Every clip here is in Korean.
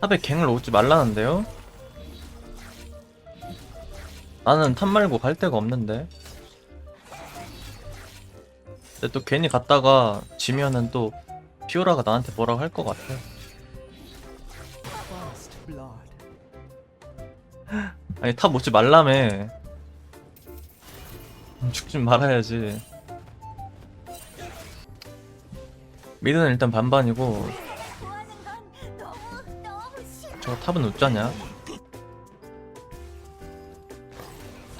탑에 갱을 오지 말라는데요? 나는 탑 말고 갈 데가 없는데. 근데 또 괜히 갔다가 지면은 또 피오라가 나한테 뭐라고 할 것 같아. 아니 탑 오지 말라며. 죽진 말아야지. 미드는 일단 반반이고 저 탑은 웃자냐?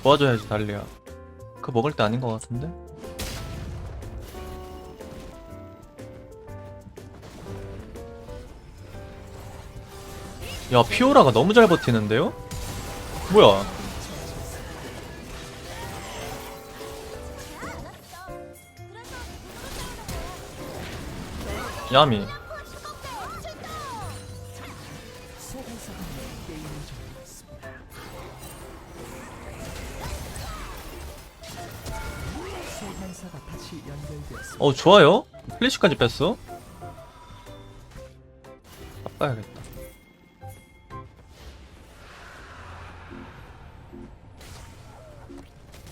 도와줘야지 달리야. 그거 먹을 때 아닌 것 같은데? 야 피오라가 너무 잘 버티는데요? 뭐야? 니다. 어 좋아요? 플래시까지 뺐어? 바꿔야겠다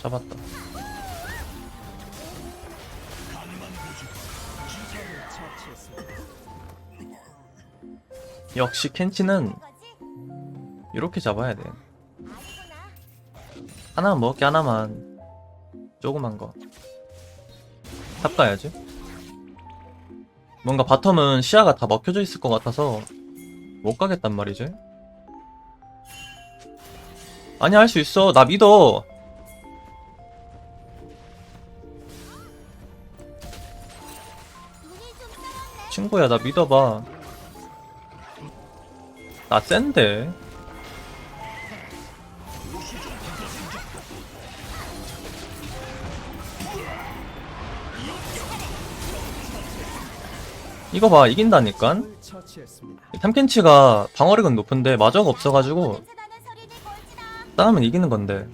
잡았다 역시 켄치는 이렇게 잡아야 돼. 하나만 먹을게 하나만. 조그만 거 탑 가야지. 뭔가 바텀은 시야가 다 먹혀져 있을 것 같아서 못 가겠단 말이지. 아니 할 수 있어. 나 믿어 친구야 나 믿어봐. 나 센데. 이거 봐 이긴다니깐. 탐켄치가 방어력은 높은데 마저가 없어가지고 싸우면 이기는 건데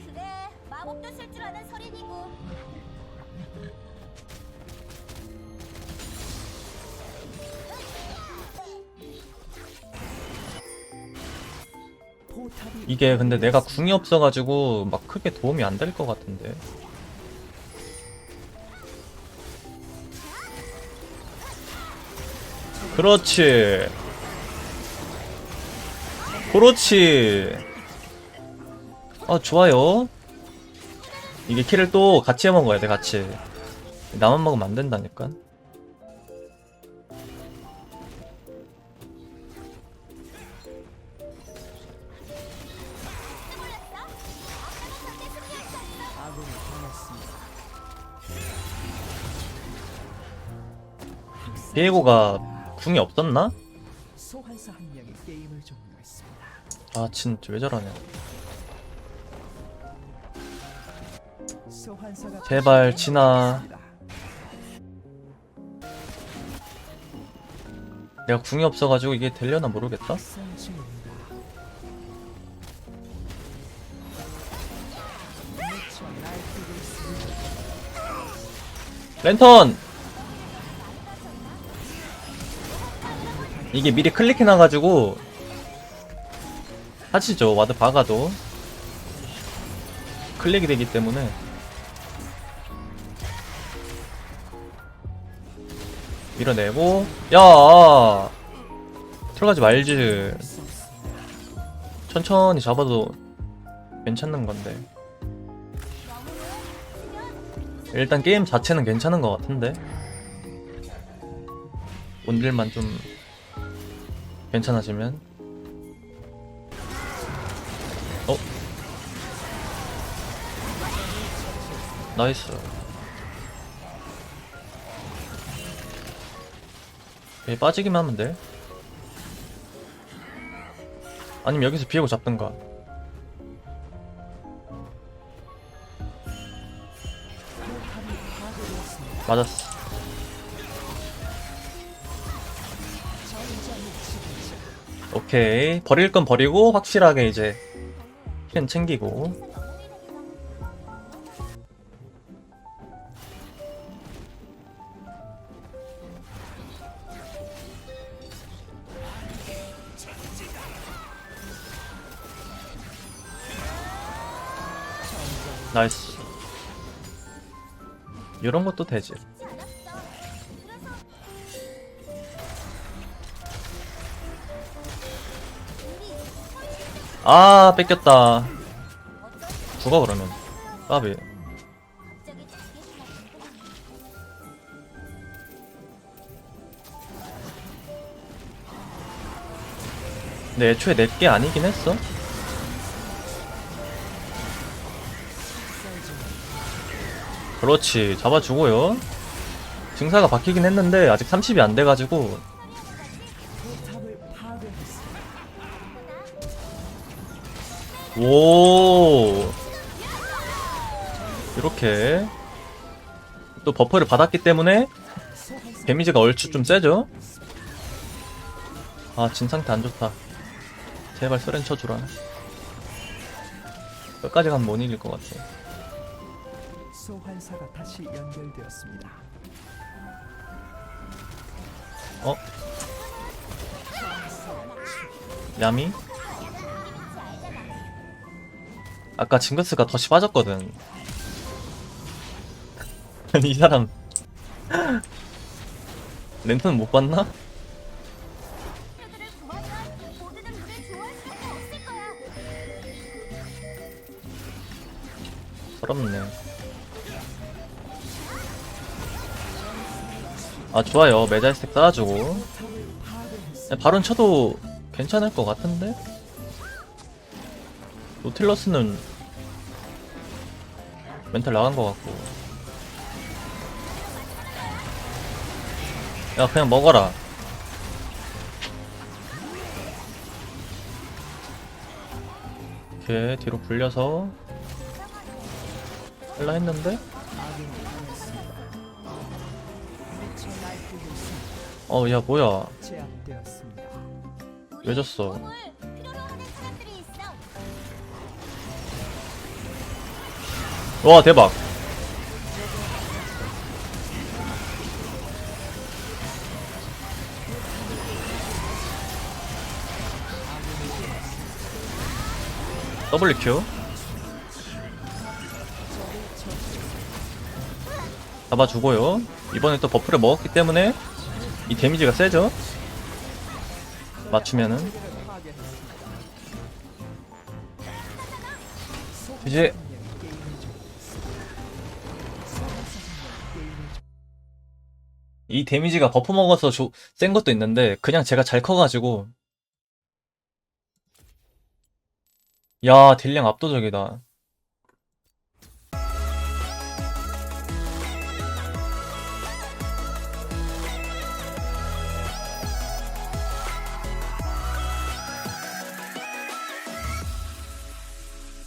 이 이게 근데 내가 궁이 없어가지고 막 크게 도움이 안 될 것 같은데. 그렇지. 그렇지. 아 좋아요. 이게 킬을 또 같이 해 먹어야 돼 같이. 나만 먹으면 안 된다니까 비에고가 궁이 없었나? 소환사 한 명이 게임을 종료했습니다. 아 진짜 왜 저러냐 소환사가 제발, 다시 진아. 내가 궁이 없어가지고 이게 되려나 모르겠다 학생 중입니다. 미쳐 날뛰고 있습니다. 랜턴! 이게 미리 클릭해놔가지고 하시죠. 와드 박아도 클릭이 되기 때문에. 밀어내고. 야! 들어가지 말지. 천천히 잡아도 괜찮는 건데. 일단 게임 자체는 괜찮은 것 같은데. 온딜만 좀 괜찮아지면? 어? 나이스. 얘 빠지기만 하면 돼? 아니면 여기서 비에고 잡든가? 맞았어 오케이. 버릴 건 버리고 확실하게 이제 펜 챙기고. 나이스. 이런 것도 되지. 아, 뺏겼다. 죽어, 그러면. 까비. 근데 애초에 내게 아니긴 했어. 그렇지. 잡아주고요. 증사가 바뀌긴 했는데, 아직 30이 안 돼가지고, 오. 이렇게. 또 버퍼를 받았기 때문에, 데미지가 얼추 좀 세죠? 아, 진 상태 안 좋다. 제발 서렌 쳐주라. 끝까지 가면 못 이길 것 같아. 소환사가 다시 연결되었습니다. 어? 야미? 아까 징크스가 덫이 빠졌거든. 아니, 이 사람. 랜턴 못 봤나? 서럽네. 아, 좋아요. 메자 스택 쌓아주고. 바론 쳐도 괜찮을 것 같은데? 노틸러스는 멘탈 나간 것 같고. 야, 그냥 먹어라. 이렇게 뒤로 굴려서 할라 했는데? 어, 야, 뭐야. 왜 졌어? 와, 대박. WQ 잡아주고요 이번에 또 버프를 먹었기 때문에 이 데미지가 세죠 맞추면은. 이제 이 데미지가 버프 먹어서 조- 센 것도 있는데 그냥 제가 잘 커가지고. 야 딜량 압도적이다